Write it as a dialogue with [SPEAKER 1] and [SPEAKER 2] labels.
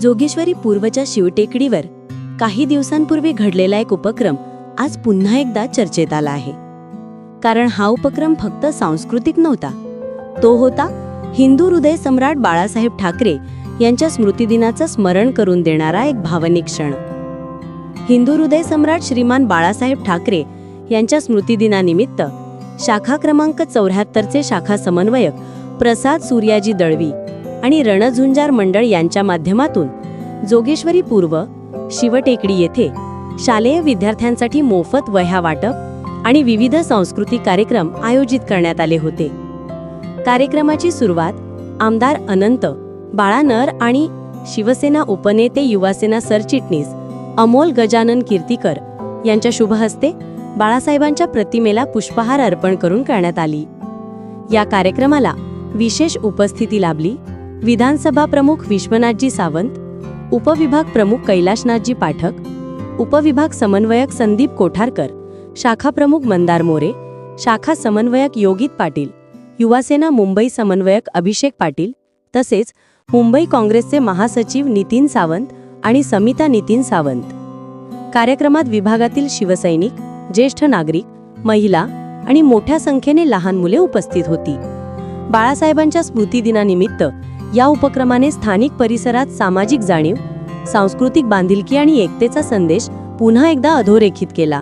[SPEAKER 1] जोगेश्वरी पूर्वच्या शिवटेकडीवर काही दिवसांपूर्वी घडलेला एक उपक्रम आज पुन्हा एकदा चर्चेत आला आहे. कारण हा उपक्रम फक्त सांस्कृतिक नव्हता. तो होता हिंदू हृदय सम्राट बाळासाहेब ठाकरे यांच्या स्मृतिदिनाचं स्मरण करून देणारा एक भावनिक क्षण. हिंदू हृदय सम्राट श्रीमान बाळासाहेब ठाकरे यांच्या स्मृतिदिनानिमित्त शाखा क्रमांक चौऱ्याहत्तरचे शाखा समन्वयक प्रसाद सूर्याजी दळवी आणि रणझुंजार मंडळ यांच्या माध्यमातून जोगेश्वरी पूर्व शिवटेकडी येथे शालेय विद्यार्थ्यांसाठी मोफत वह्या वाटप आणि विविध सांस्कृतिक कार्यक्रम आयोजित करण्यात आले होते. कार्यक्रमाची सुरुवात आमदार अनंत बाळानर आणि शिवसेना उपनेते युवासेना सरचिटणीस अमोल गजानन कीर्तीकर यांच्या शुभहस्ते बाळासाहेबांच्या प्रतिमेला पुष्पहार अर्पण करून करण्यात आली. या कार्यक्रमाला विशेष उपस्थिती लाभली. विधानसभा प्रमुख विश्वनाथजी सावंत उपविभाग प्रमुख कैलाशनाथजी पाठक उपविभाग समन्वयक संदीप कोठारकर शाखा प्रमुख मंदार मोरे शाखा समन्वयक योगित पाटील युवासेना मुंबई समन्वयक अभिषेक पाटील तसेच मुंबई काँग्रेसचे महासचिव नितीन सावंत आणि समिता नितीन सावंत. कार्यक्रमात विभागातील शिवसैनिक ज्येष्ठ नागरिक महिला आणि मोठ्या संख्येने लहान मुले उपस्थित होती. बाळासाहेबांच्या स्मृतिदिनानिमित्त या उपक्रमाने स्थानिक परिसरात सामाजिक जाणीव सांस्कृतिक बांधिलकी आणि एकतेचा संदेश पुन्हा एकदा अधोरेखित केला.